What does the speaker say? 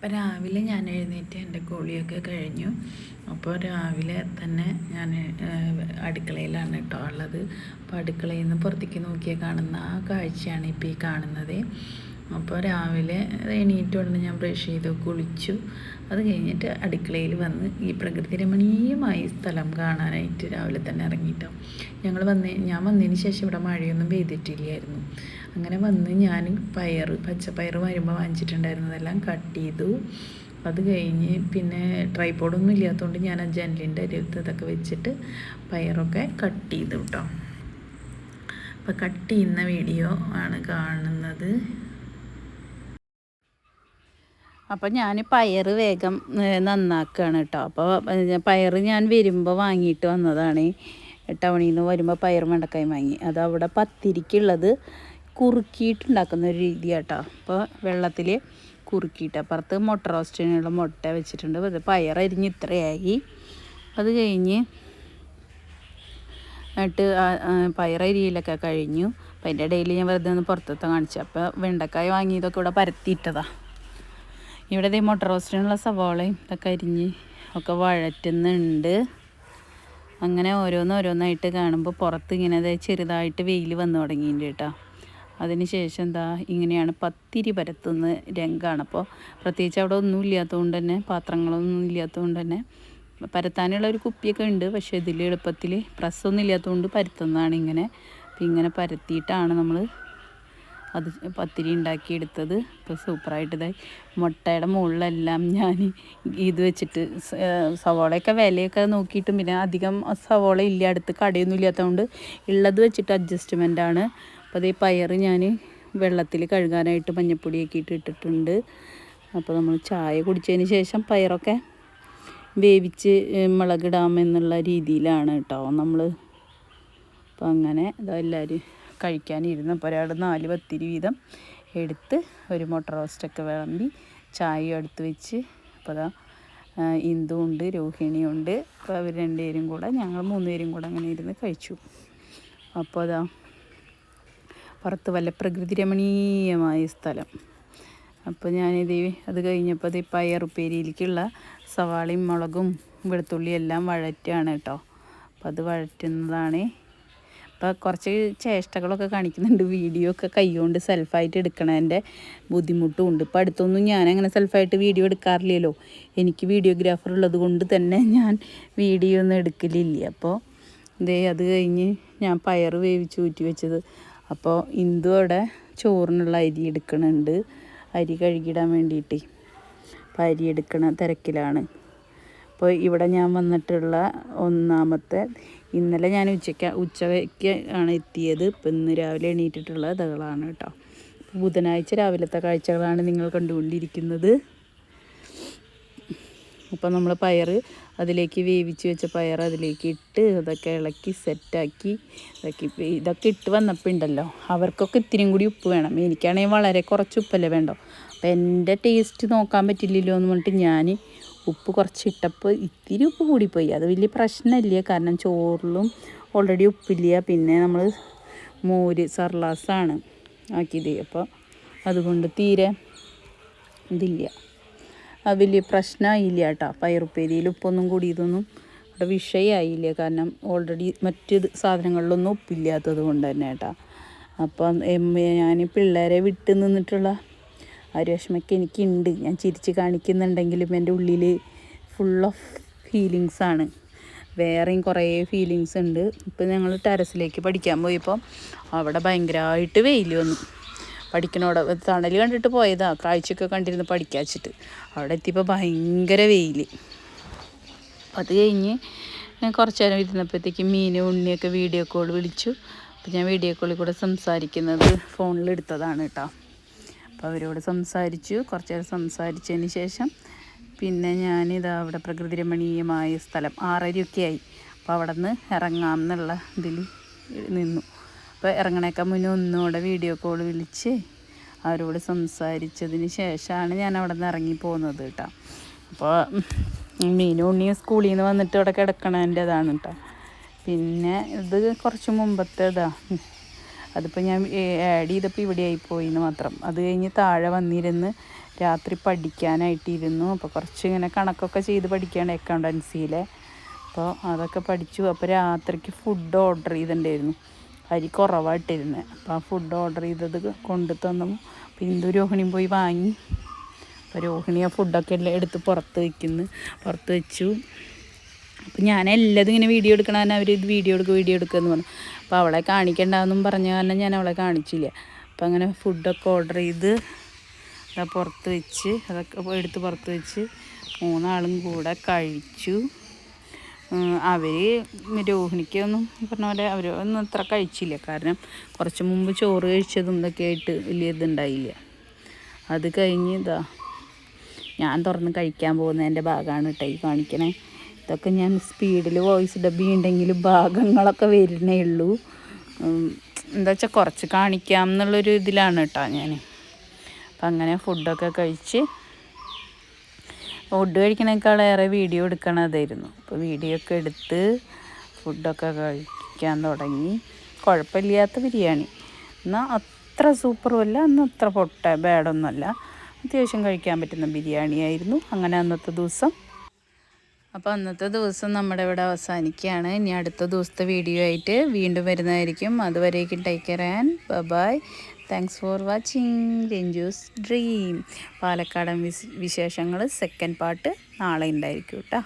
അപ്പം രാവിലെ ഞാൻ എഴുന്നേറ്റ് എന്റെ കുളിയൊക്കെ കഴിഞ്ഞു. അപ്പോൾ രാവിലെ തന്നെ ഞാൻ അടുക്കളയിലാണ് കേട്ടോ ഉള്ളത്. അപ്പോൾ അടുക്കളയിൽ നിന്ന് പുറത്തേക്ക് നോക്കിയാൽ കാണുന്ന ആ കാഴ്ചയാണ് ഇപ്പോൾ ഈ കാണുന്നത്. അപ്പോൾ രാവിലെ എണീറ്റ് ഉടനെ ഞാൻ ബ്രഷ് ചെയ്ത് കുളിച്ചു. അത് കഴിഞ്ഞിട്ട് അടുക്കളയിൽ വന്ന് ഈ പ്രകൃതി രമണീയമായ സ്ഥലം കാണാനായിട്ട് രാവിലെ തന്നെ ഇറങ്ങിയിട്ടോ ഞങ്ങൾ വന്ന് ഞാൻ വന്നതിന് ശേഷം ഇവിടെ മഴയൊന്നും പെയ്തിട്ടില്ലായിരുന്നു. അങ്ങനെ വന്ന് ഞാൻ പയർ പച്ചപ്പയർ വരുമ്പോൾ വാങ്ങിച്ചിട്ടുണ്ടായിരുന്നതെല്ലാം കട്ട് ചെയ്തു. അത് കഴിഞ്ഞ് പിന്നെ ട്രൈപോഡൊന്നും ഇല്ലാത്തതുകൊണ്ട് ഞാൻ ആ ജനലിന്റെ അരുത്ത് ഇതൊക്കെ വെച്ചിട്ട് പയറൊക്കെ കട്ട് ചെയ്തു കേട്ടോ അപ്പോൾ കട്ട് ചെയ്യുന്ന വീഡിയോ ആണ് കാണുന്നത്. അപ്പോൾ ഞാൻ പയർ വേഗം നന്നാക്കുകയാണ് കേട്ടോ അപ്പോൾ പയർ ഞാൻ വരുമ്പോൾ വാങ്ങിയിട്ട് വന്നതാണ്. ടൗണിൽ നിന്ന് വരുമ്പോൾ പയർ മണ്ടക്കായി വാങ്ങി. അത് അവിടെ പത്തിരിക്കുള്ളത് കുറുക്കിയിട്ടുണ്ടാക്കുന്ന ഒരു രീതിയാട്ടോ. അപ്പോൾ വെള്ളത്തിൽ കുറുക്കിയിട്ട് അപ്പുറത്ത് മുട്ട റോസ്റ്റിനുള്ള മുട്ട വെച്ചിട്ടുണ്ട്. അത് പയർ അരിഞ്ഞ് ഇത്രയായി. അത് കഴിഞ്ഞ് എന്നിട്ട് പയറരിയിലൊക്കെ കഴിഞ്ഞു. അപ്പം അതിന്റെ ഇടയിൽ ഞാൻ വെറുതെ ഒന്ന് പുറത്തത്തെ കാണിച്ചു. അപ്പോൾ വെണ്ടക്കായ വാങ്ങിയതൊക്കെ ഇവിടെ പരത്തിയിട്ടതാണ് ഇവിടെ ഇതേ മുട്ട റോസ്റ്റിനുള്ള സവാളയും ഇതൊക്കെ അരിഞ്ഞ് ഒക്കെ വഴറ്റുന്നുണ്ട്. അങ്ങനെ ഓരോന്നോരോന്നായിട്ട് കാണുമ്പോൾ പുറത്ത് ഇങ്ങനെ ചെറുതായിട്ട് വെയിൽ വന്നു തുടങ്ങിയിട്ടുണ്ട് കേട്ടോ. അതിന് ശേഷം എന്താ ഇങ്ങനെയാണ് പത്തിരി പരത്തുന്ന രംഗമാണ് അപ്പോൾ പ്രത്യേകിച്ച് അവിടെ ഒന്നും ഇല്ലാത്തതുകൊണ്ട് തന്നെ പാത്രങ്ങളൊന്നും ഇല്ലാത്തതുകൊണ്ട് തന്നെ പരത്താനുള്ള ഒരു കുപ്പിയൊക്കെ ഉണ്ട്. പക്ഷേ ഇതിൽ എളുപ്പത്തിൽ പ്രസ്സൊന്നും ഇല്ലാത്തതുകൊണ്ട് പരത്തുന്നതാണ് ഇങ്ങനെ. അപ്പം ഇങ്ങനെ പരത്തിയിട്ടാണ് നമ്മൾ അത് പത്തിരി ഉണ്ടാക്കിയെടുത്തത്. ഇപ്പോൾ സൂപ്പറായിട്ട് ഇതായി. മുട്ടയുടെ മുകളിലെല്ലാം ഞാൻ ഇത് വെച്ചിട്ട് സവോളയൊക്കെ വിലയൊക്കെ നോക്കിയിട്ടും പിന്നെ അധികം സവോള ഇല്ല. അടുത്ത് കടയൊന്നും ഇല്ലാത്തതുകൊണ്ട് ഉള്ളത് വെച്ചിട്ട് അഡ്ജസ്റ്റ്മെന്റ് ആണ്. അപ്പോൾ ഈ പയർ ഞാൻ വെള്ളത്തിൽ കഴുകാനായിട്ട് മഞ്ഞപ്പൊടിയൊക്കെ ഇട്ട് ഇട്ടിട്ടുണ്ട്. അപ്പോൾ നമ്മൾ ചായ കുടിച്ചതിന് ശേഷം പയറൊക്കെ വേവിച്ച് മുളകിടാമെന്നുള്ള രീതിയിലാണ് കേട്ടോ നമ്മൾ അപ്പോൾ അങ്ങനെ ഇതെല്ലാവരും കഴിക്കാനിരുന്നു. അപ്പോൾ ഒരാൾ നാല് പത്തിരി വീതം എടുത്ത് ഒരു മുട്ട റോസ്റ്റൊക്കെ വിളമ്പി ചായ എടുത്ത് വെച്ച് അപ്പോൾ അതാ ഇന്ദു ഉണ്ട് രോഹിണിയുണ്ട്. അപ്പോൾ അവർ രണ്ടുപേരും കൂടെ ഞങ്ങൾ മൂന്നുപേരും കൂടെ അങ്ങനെ ഇരുന്ന് കഴിച്ചു. അപ്പോൾ അതാ പുറത്ത് വല്ല പ്രകൃതി രമണീയമായ സ്ഥലം. അപ്പോൾ ഞാനിത് അത് കഴിഞ്ഞപ്പോൾ അത് പയറുപ്പേരിയിലേക്കുള്ള സവാളയും മുളകും വെളുത്തുള്ളിയും എല്ലാം വഴറ്റുകയാണ് കേട്ടോ അപ്പോൾ അത് വഴറ്റുന്നതാണ്. അപ്പോൾ കുറച്ച് ചേഷ്ടകളൊക്കെ കാണിക്കുന്നുണ്ട്. വീഡിയോ ഒക്കെ കൈകൊണ്ട് സെൽഫായിട്ട് എടുക്കണതിന്റെ ബുദ്ധിമുട്ടും ഉണ്ട്. ഇപ്പോൾ അടുത്തൊന്നും ഞാൻ അങ്ങനെ സെൽഫായിട്ട് വീഡിയോ എടുക്കാറില്ലല്ലോ. എനിക്ക് വീഡിയോഗ്രാഫർ ഉള്ളത് കൊണ്ട് തന്നെ ഞാൻ വീഡിയോ ഒന്നും എടുക്കലില്ല. അപ്പോൾ ഇതേ അത് കഴിഞ്ഞ് ഞാൻ പയർ വേവിച്ച് ഊറ്റി വെച്ചത് അപ്പോൾ ഇന്ദു അവിടെ ചോറിനുള്ള അരി എടുക്കണുണ്ട്. അരി കഴുകിയിടാൻ വേണ്ടിയിട്ട്. അപ്പോൾ അരി എടുക്കണ തിരക്കിലാണ്. അപ്പോൾ ഇവിടെ ഞാൻ വന്നിട്ടുള്ള ഒന്നാമത്തെ ഇന്നലെ ഞാൻ ഉച്ചയ്ക്ക് ഉച്ചയ്ക്ക് ആണ് എത്തിയത്. ഇപ്പം ഇന്ന് രാവിലെ എണീറ്റിട്ടുള്ള ഇതകളാണ് കേട്ടോ. ബുധനാഴ്ച രാവിലത്തെ കാഴ്ചകളാണ് നിങ്ങൾ കണ്ടുകൊണ്ടിരിക്കുന്നത്. അപ്പോൾ നമ്മൾ പയർ അതിലേക്ക് വേവിച്ച് വെച്ച പയർ അതിലേക്ക് ഇട്ട് അതൊക്കെ ഇളക്കി സെറ്റാക്കി ഇതൊക്കെ. ഇതൊക്കെ ഇട്ട് വന്നപ്പോൾ ഉണ്ടല്ലോ അവർക്കൊക്കെ ഇത്തിരിയും കൂടി ഉപ്പ് വേണം. എനിക്കാണെങ്കിൽ വളരെ കുറച്ച് ഉപ്പല്ലേ വേണ്ടോ? അപ്പോൾ എന്റെ ടേസ്റ്റ് നോക്കാൻ പറ്റില്ലല്ലോ എന്ന് പറഞ്ഞിട്ട് ഞാൻ ഉപ്പ് കുറച്ച് ഇട്ടപ്പോൾ ഇത്തിരി ഉപ്പ് കൂടിപ്പോയി. അത് വലിയ പ്രശ്നമില്ല കാരണം ചോറിലും ഓൾറെഡി ഉപ്പില്ല. പിന്നെ നമ്മൾ മോര് സർലാസാണ് ആക്കിയത്. അപ്പോൾ അതുകൊണ്ട് തീരെ ഇതില്ല. വലിയ പ്രശ്നമായില്ല കേട്ടോ. പയറുപ്പേരിയിൽ ഉപ്പൊന്നും കൂടി ഇതൊന്നും അവിടെ വിഷയമായില്ല. കാരണം ഓൾറെഡി മറ്റ് സാധനങ്ങളിലൊന്നും ഉപ്പില്ലാത്തത് കൊണ്ട് തന്നെ കേട്ടോ. അപ്പം ഞാൻ പിള്ളേരെ വിട്ട് നിന്നിട്ടുള്ള ആ ഒരു വിഷമൊക്കെ എനിക്കുണ്ട്. ഞാൻ ചിരിച്ച് കാണിക്കുന്നുണ്ടെങ്കിലും എന്റെ ഉള്ളിൽ ഫുൾ ഓഫ് ഫീലിങ്സാണ് വേറെയും കുറേ ഫീലിങ്സ് ഉണ്ട്. ഇപ്പം ഞങ്ങൾ ടെറസിലേക്ക് പഠിക്കാൻ പോയപ്പോൾ അവിടെ ഭയങ്കരമായിട്ട് വെയിൽ വന്നു. പഠിക്കണോടെ തണൽ കണ്ടിട്ട് പോയതാ. കാഴ്ചയൊക്കെ കണ്ടിരുന്ന് പഠിക്കാച്ചിട്ട് അവിടെ എത്തിയപ്പോൾ ഭയങ്കര വെയിൽ അത് കഴിഞ്ഞ് കുറച്ച് നേരം ഇരുന്നപ്പോഴത്തേക്ക് മീനും ഉണ്ണിയൊക്കെ വീഡിയോ കോൾ വിളിച്ചു. അപ്പോൾ ഞാൻ വീഡിയോ കോളിൽ കൂടെ സംസാരിക്കുന്നത് ഫോണിൽ എടുത്തതാണ് കേട്ടോ. അപ്പോൾ അവരോട് സംസാരിച്ചു. കുറച്ച് നേരം സംസാരിച്ചതിന് ശേഷം പിന്നെ ഞാനിതാ അവിടെ പ്രകൃതി രമണീയമായ സ്ഥലം ആറരയൊക്കെ ആയി. അപ്പോൾ അവിടെ നിന്ന് ഇറങ്ങാം എന്നുള്ള ഇതിൽ നിന്നു. അപ്പോൾ ഇറങ്ങണേക്കാൻ മുന്നേ ഒന്നുകൂടെ വീഡിയോ കോൾ വിളിച്ച് അവരോട് സംസാരിച്ചതിന് ശേഷമാണ് ഞാൻ അവിടെ നിന്ന് ഇറങ്ങി പോകുന്നത് കേട്ടോ. അപ്പോൾ മീനും ഉണ്ണിയും സ്കൂളിൽ നിന്ന് വന്നിട്ട് അവിടെ കിടക്കണതിന്റെതാണ് കേട്ടോ. പിന്നെ ഇത് കുറച്ച് മുമ്പത്തെ ഇതാ അതിപ്പോൾ ഞാൻ ആഡ് ചെയ്തപ്പോൾ ഇവിടെ ആയിപ്പോയി മാത്രം. അത് കഴിഞ്ഞ് താഴെ വന്നിരുന്ന് രാത്രി പഠിക്കാനായിട്ടിരുന്നു. അപ്പോൾ കുറച്ച് ഇങ്ങനെ കണക്കൊക്കെ ചെയ്ത് പഠിക്കുകയാണ് അക്കൗണ്ടൻസിയിലെ അപ്പോൾ അതൊക്കെ പഠിച്ചു. അപ്പോൾ രാത്രിക്ക് ഫുഡ് ഓർഡർ ചെയ്തിട്ടുണ്ടായിരുന്നു. അരി കുറവായിട്ടിരുന്നത് അപ്പോൾ ആ ഫുഡ് ഓർഡർ ചെയ്തത് കൊണ്ടു തന്നു. പിന്തു രോഹിണിയും പോയി വാങ്ങി. അപ്പോൾ രോഹിണി ആ ഫുഡൊക്കെ എല്ലാം എടുത്ത് പുറത്ത് വയ്ക്കുന്നു പുറത്ത് വെച്ചു. അപ്പോൾ ഞാൻ എല്ലാതും ഇങ്ങനെ വീഡിയോ എടുക്കണ കാരണം അവർ ഇത് വീഡിയോ എടുക്കുക വീഡിയോ എടുക്കുക എന്ന് പറഞ്ഞു. അപ്പോൾ അവളെ കാണിക്കണ്ടെന്നും പറഞ്ഞ കാരണം ഞാൻ അവളെ കാണിച്ചില്ല. അപ്പോൾ അങ്ങനെ ഫുഡൊക്കെ ഓർഡർ ചെയ്ത് അതാ പുറത്ത് വെച്ച് അതൊക്കെ എടുത്ത് പുറത്ത് വെച്ച് മൂന്നാളും കൂടെ കഴിച്ചു. അവർ രോഹിണിക്കൊന്നും പറഞ്ഞ പോലെ അവർ ഒന്നും അത്ര കഴിച്ചില്ല. കാരണം കുറച്ച് മുമ്പ് ചോറ് കഴിച്ചതും ഇതൊക്കെ ആയിട്ട് വലിയ ഇതുണ്ടായില്ല. അത് കഴിഞ്ഞ് ഇതാ ഞാൻ തുറന്ന് കഴിക്കാൻ പോകുന്നതിന്റെ ഭാഗമാണ് കേട്ടോ ഈ കാണിക്കണേ. ഇതൊക്കെ ഞാൻ സ്പീഡിൽ വോയിസ് ഡബി ഉണ്ടെങ്കിലും ഭാഗങ്ങളൊക്കെ വരുന്നേ ഉള്ളൂ. എന്താ വെച്ചാൽ കുറച്ച് കാണിക്കാം എന്നുള്ളൊരു ഇതിലാണ് കേട്ടോ ഞാൻ അപ്പം അങ്ങനെ ഫുഡൊക്കെ കഴിച്ച് ഫുഡ് കഴിക്കണേക്കാളേറെ വീഡിയോ എടുക്കണതായിരുന്നു അപ്പോൾ വീഡിയോ ഒക്കെ എടുത്ത് ഫുഡൊക്കെ കഴിക്കാൻ തുടങ്ങി. കുഴപ്പമില്ലാത്ത ബിരിയാണി. എന്നാൽ അത്ര സൂപ്പറുമല്ല എന്നാൽ അത്ര പൊട്ട ബാഡൊന്നുമല്ല അത്യാവശ്യം കഴിക്കാൻ പറ്റുന്ന ബിരിയാണി ആയിരുന്നു. അങ്ങനെ അന്നത്തെ ദിവസം. അപ്പോൾ അന്നത്തെ ദിവസം നമ്മുടെ ഇവിടെ അവസാനിക്കുകയാണ്. ഇനി അടുത്ത ദിവസത്തെ വീഡിയോ ആയിട്ട് വീണ്ടും വരുന്നതായിരിക്കും. അതുവരേക്കും take care and bye thanks for watching Ranju's dream പാലക്കാടൻ വിശേഷങ്ങൾ സെക്കൻഡ് പാർട്ട് നാളെ ഉണ്ടായിരിക്കും കേട്ടോ